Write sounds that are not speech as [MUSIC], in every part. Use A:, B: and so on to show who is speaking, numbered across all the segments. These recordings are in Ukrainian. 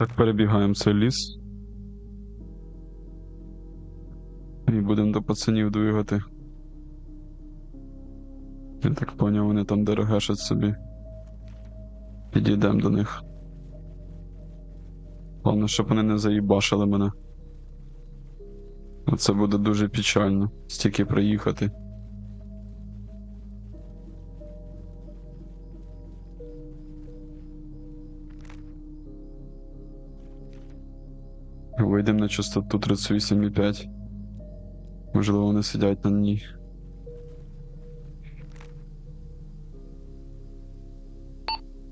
A: Так, перебігаємо цей ліс. І будемо до пацанів двигати. Я так поняв, вони там дерегешать собі. Підійдемо до них. Головне, щоб вони не заїбашили мене. Це буде дуже печально. Стільки проїхати. Вийдемо на частоту 38,5. Можливо, вони сидять на ній.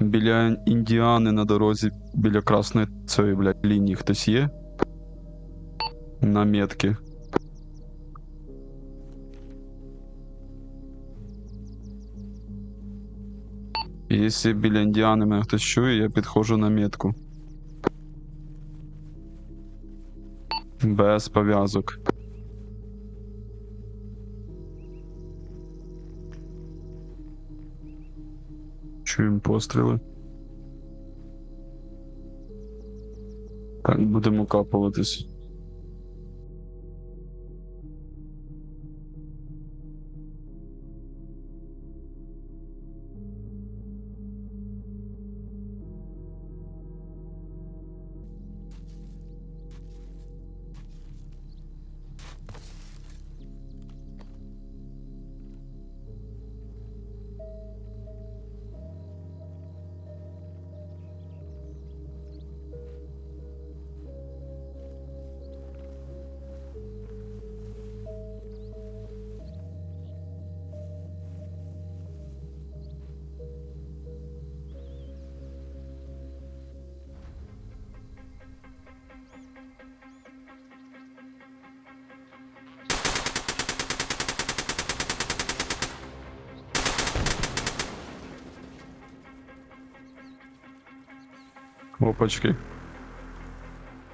A: Біля індіани на дорозі, біля красної цієї, блядь, лінії хтось є? На метки. Якщо біля індіани мене хтось чує, я підходжу на метку. Без пов'язок. Чуємо постріли. Так, будемо капуватись. Опачки.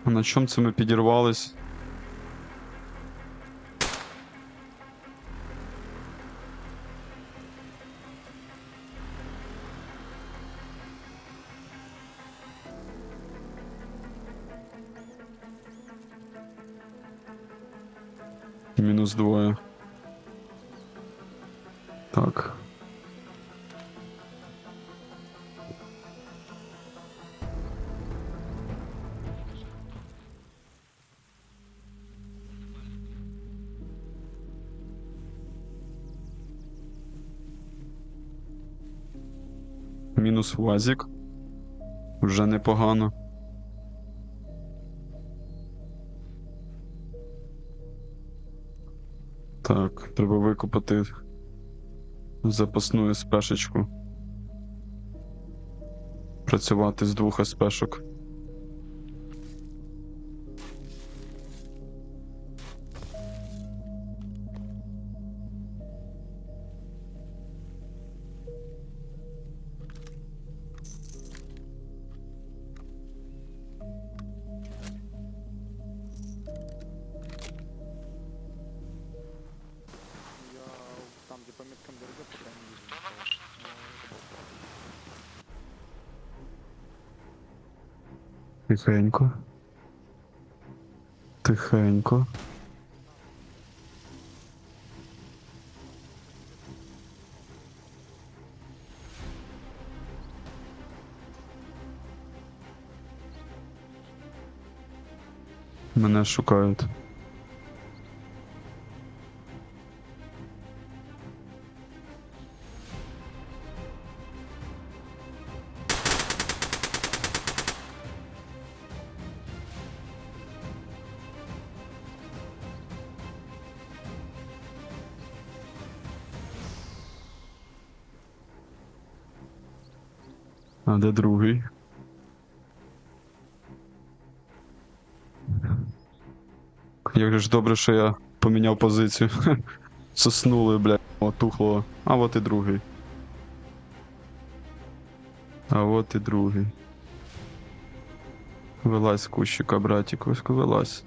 A: А на чому це ми підірвались? Мінус двоє. Так. Мінус вазик. Вже непогано. Так, треба викопати запасну СПшечку. Працювати з двох СПшок. Тихенько. Тихенько. Мене шукають. А де другий? Як ж добре, що я поміняв позицію. [LAUGHS] Соснули, блядь, отухло. А от і другий. А от і другий. Вилазь кущика, братик, ось вилазь.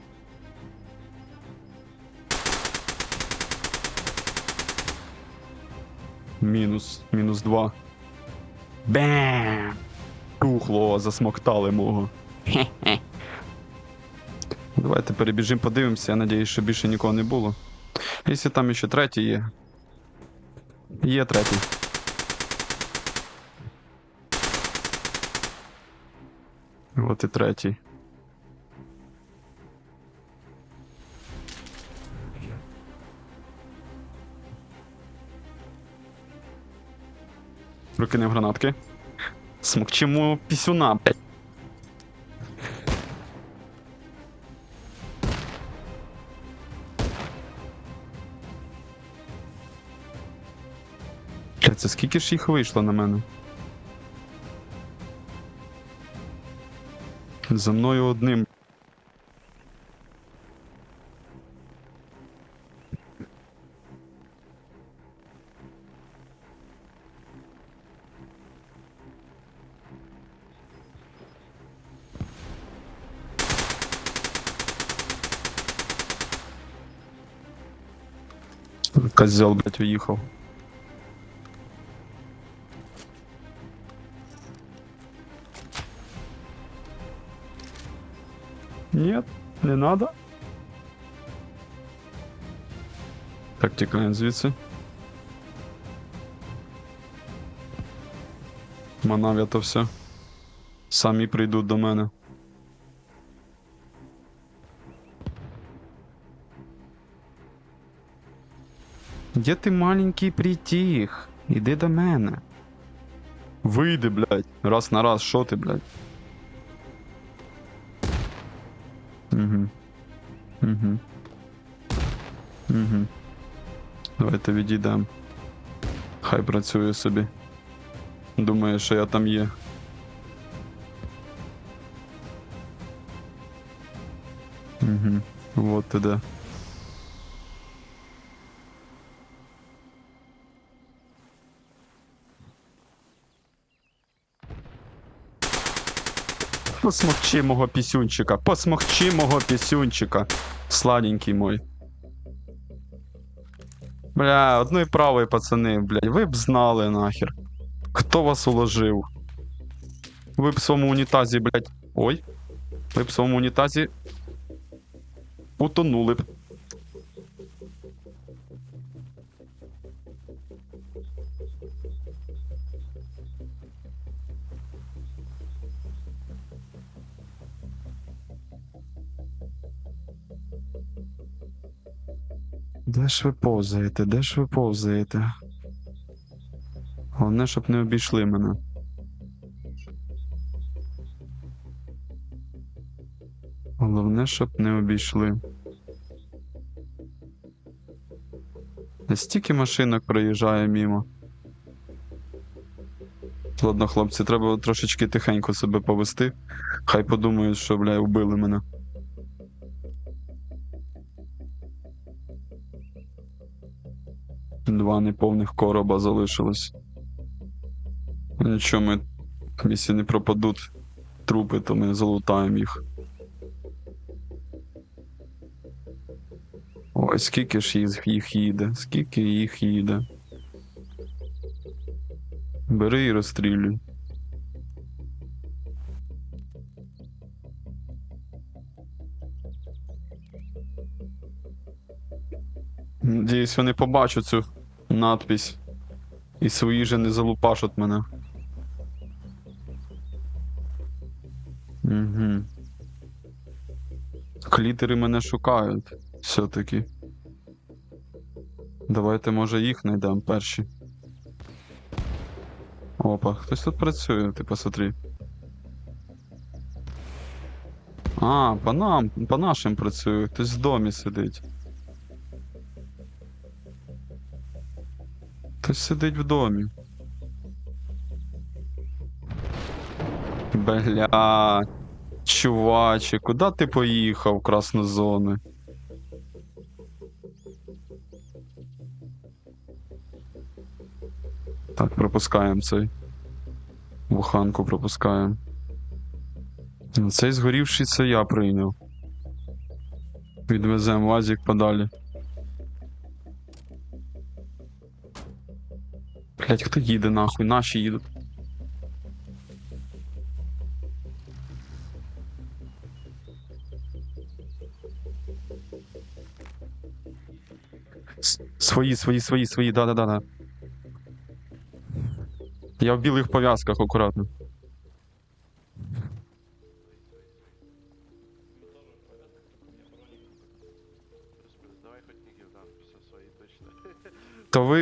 A: Мінус, мінус два. Бем! Тухло, засмоктали мого. Давайте перебіжимо, подивимося. Я надіюсь, що більше нікого не було. Якщо там ще третій є. Є третій. От і третій. Прокинув гранатки. Смокчимо пісюна, блядь. Це скільки ж їх вийшло на мене? За мною одним. Козел, блядь, уїхав. Нет, не надо. Так, тікаємо звідси. Манав я то все. Самі прийдуть до мене. Де ти маленький притих? Іди до мене. Вийди, блядь. Раз на раз, що ти, блядь? Угу. Угу. Угу. Давайте відійдемо. Хай працює собі. Думає, що я там є. Угу. Вот ти де. Посмокчи мого пісюнчика, посмокчи мого пісюнчика. Сладенький мой. Бля, одної правої, пацани, блядь, ви б знали нахер. Хто вас уложив? Ви б в своєму унітазі, блядь. Ой. Ви б в своєму унітазі. Утонули б. Де ж ви повзаєте? Де ж ви повзаєте? Головне, щоб не обійшли мене. Головне, щоб не обійшли. Не стільки машинок проїжджає мімо. Ладно, хлопці, треба трошечки тихенько себе повести. Хай подумають, що, бля, вбили мене. Два неповних короба залишилось. Нічого, ми, якщо не пропадуть трупи, то ми залутаємо їх. Ой, скільки ж їх їде, скільки їх їде. Бери і розстрілюй. Надіюсь, вони побачать цю надпись. І свої же не залупашуть мене. Угу. Клітери мене шукають все-таки. Давайте, може, їх знайдемо перші. Опа, хтось тут працює, ти посмотри. А, по нам, по нашим працює, хтось в домі сидить. Хтось сидить в домі. Бля, чуваче, куди ти поїхав, красну зону? Так, пропускаємо цей. Буханку пропускаємо. Цей згорівший це я прийняв. Відвеземо вазик подалі. Блять, хто їде нахуй? Наші їдуть. Свої, свої, свої, свої, да-да-да. Я в білих пов'язках акуратно.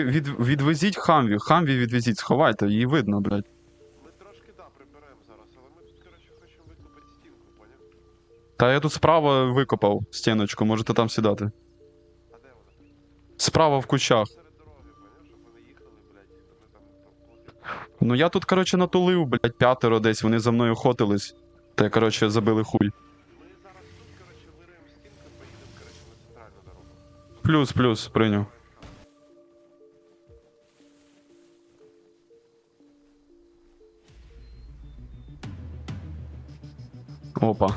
A: Від, відвезіть хамві, хамві відвезіть, сховайте, її видно, блядь.
B: Ми трошки да, приберемо зараз, але ми тут, коротше, хочемо викупити стінку, поняв?
A: Та я тут справа викопав стіночку, можете там сідати.
B: А де вона?
A: Справа в кущах.
B: Серед дороги, поняв, щоб вони їхали, блядь, то ми там проплутали.
A: Ну я тут, коротше, натулив, блядь, п'ятеро десь, вони за мною охотились. Та, коротше, забили хуй.
B: Ми зараз тут, коротше, вириємо стінку, поїдемо, коротше, на центральну дорогу.
A: Плюс, плюс, прийняв. Опа.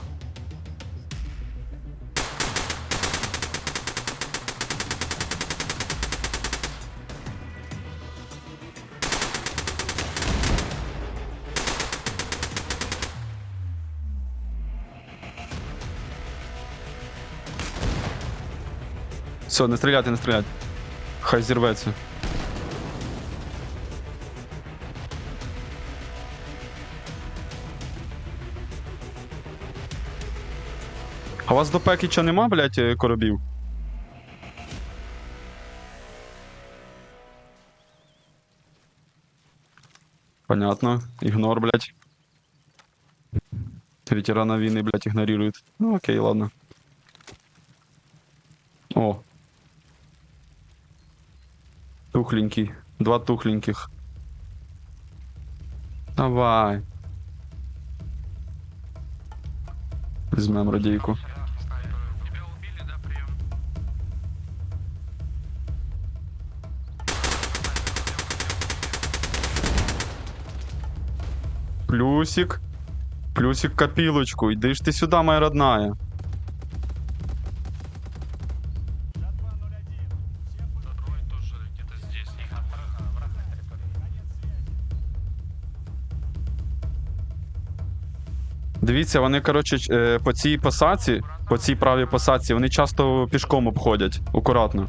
A: Все, не стріляти, не стріляти. Хай зірветься. А у вас до Пекіча нема, блядь, е, коробів? Понятно. Ігнор, блядь. Ветерана війни, блядь, ігнорирують. Ну окей, ладно. О. Тухленький. Два тухленьких. Давай. Візьмем радійку. Плюсик. Плюсик копилочку. Иди ж ты сюда, моя родная. Дивіться, вони, коротше, е, по цій посадці, по цій правій посадці, вони часто пішком обходять. Акуратно.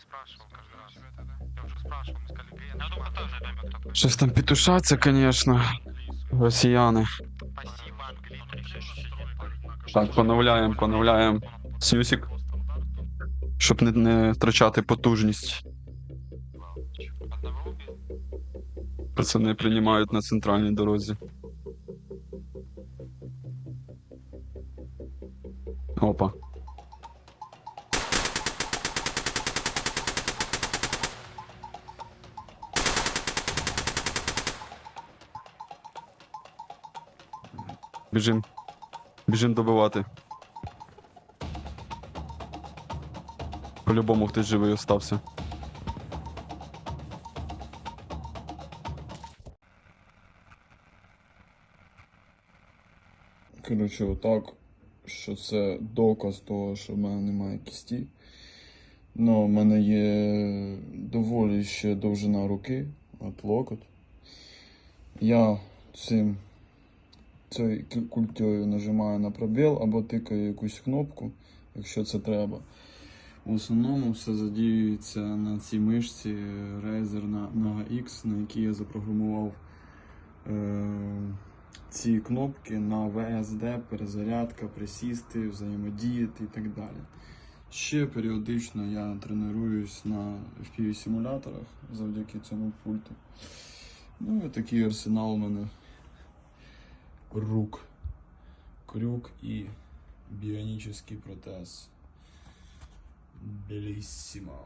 C: Спрашивал, мы сказали, я думаю, тоже займет такой.
A: Щось там петушаться, звісно, росіяни. Так, поновляємо, поновляємо. Снюсик, щоб не, не втрачати потужність. Пацани приймають на центральній дорозі. Опа. Біжим. Біжим добивати. По-любому хтось живий остався.
D: Коротше, отак, що це доказ того, що в мене немає кісті. Ну, в мене є доволі ще довжина руки, от локоть. Я цим кі- культею нажимаю на пробіл або тикаю якусь кнопку, якщо це треба. В основному все задіюється на цій мишці Razer на Naga X, на якій я запрограмував. Е- ці кнопки на VSD, перезарядка, присісти, взаємодіяти і так далі. Ще періодично я тренуюсь на FPV-симуляторах завдяки цьому пульту. Ну і такий арсенал у мене рук, крюк і біонічний протез. Беліссимо.